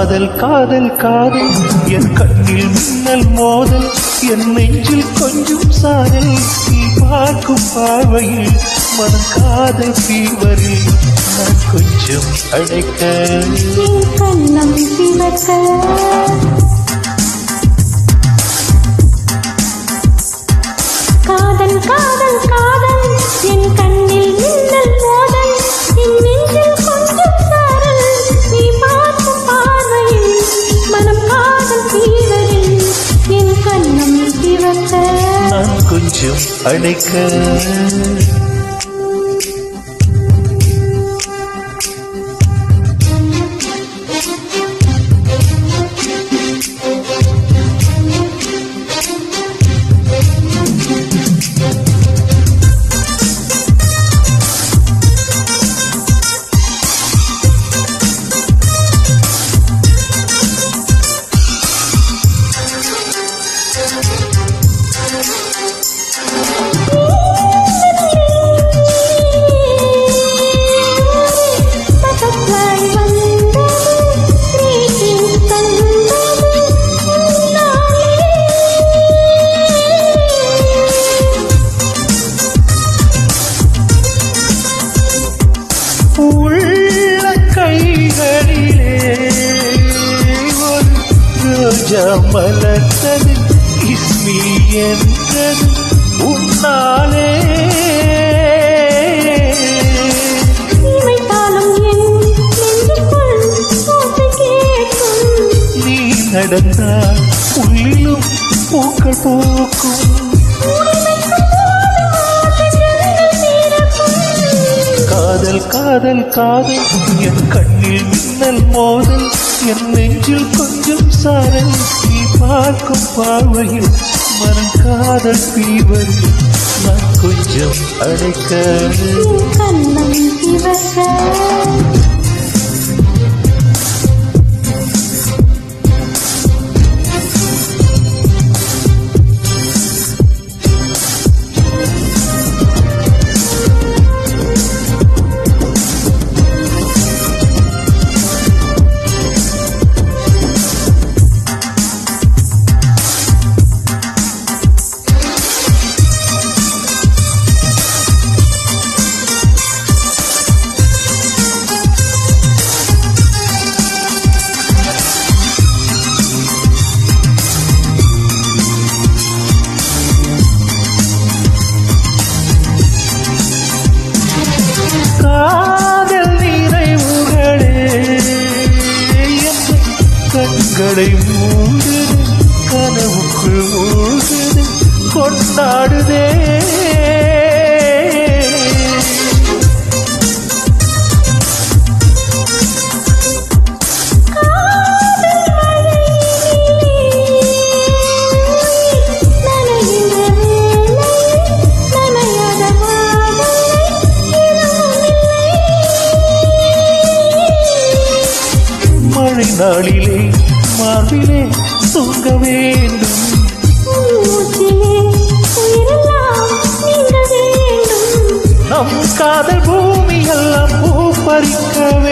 காதல் காதல் காதல். என் கண்ணில் மின்னல் மோதல். என் நெஞ்சில் கொஞ்சம் சாரல். நீ பார்க்கும் பார்வையில் மனம் காதல் தீவரில் நான் கொஞ்சம் அழைக்க கண்ணம் சிவக்க கொஞ்சம் அழைக்க மலர்ந்தது இஸ்மி என்றது உன்னாலே நீ நடந்தால் உள்ளிலும் பூக்கள் பூக்கும் காதல் காதல் என் கண்ணில் மின்னல் மோதல் என் நெஞ்சில் கொஞ்சம் சாரல் நீ பார்க்கும் பார்வையில் மனம் காதல் தீவல் நான் கொஞ்சம் அடைக்க கண்ணம் சிவக்க கண்களை மூடுது கனவுக்குள் மூழ்குது கொண்டாடுதே. நாளிலே மார்பிலே தூங்க வேண்டும். நம் காதல் பூமி எல்லாம் பூ பறிக்க வேண்டும்